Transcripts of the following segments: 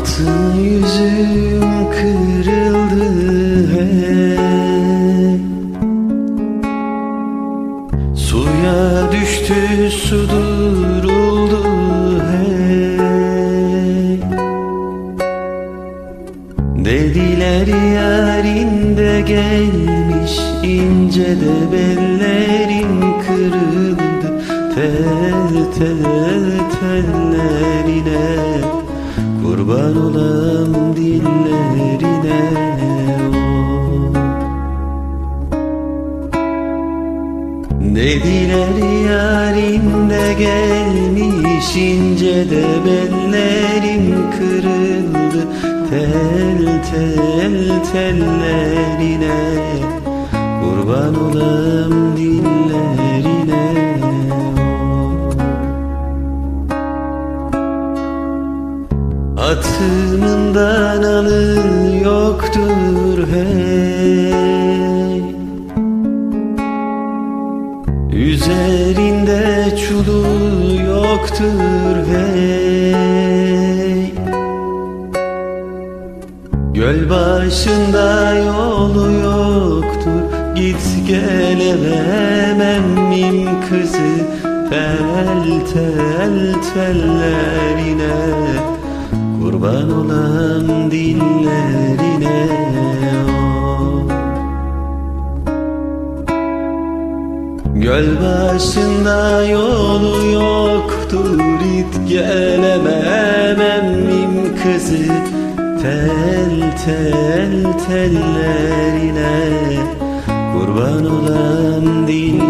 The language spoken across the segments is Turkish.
Altın yüzüm kırıldı hey Suya düştü su duruldu hey Dediler yarinde gelmiş ince de bellerin kırıldı. Tel tel tellerine kurban dillerine oh. Dediler yarinde gelmiş ince de bellerim kırıldı Tel tel tellerine kurban olam dillerine Atımından alın yoktur hey Üzerinde çulu yoktur hey Göl başında yolu yoktur. Git gelemem emmim kızı. Tel tel tellerine Kurban olam dillerine oh. Göl başında yolu yoktur it gelemem kızı Tel tel tellerine kurban olan dillerine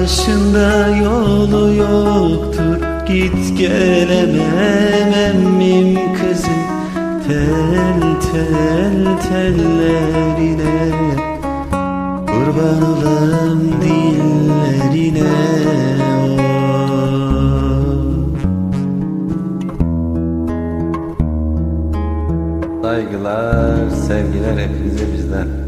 başında yolu yoktur. Git gelemem emmim kızı Tel tel tellerine. Kurban olam dillerine. Saygılar, sevgiler hepinize bizden.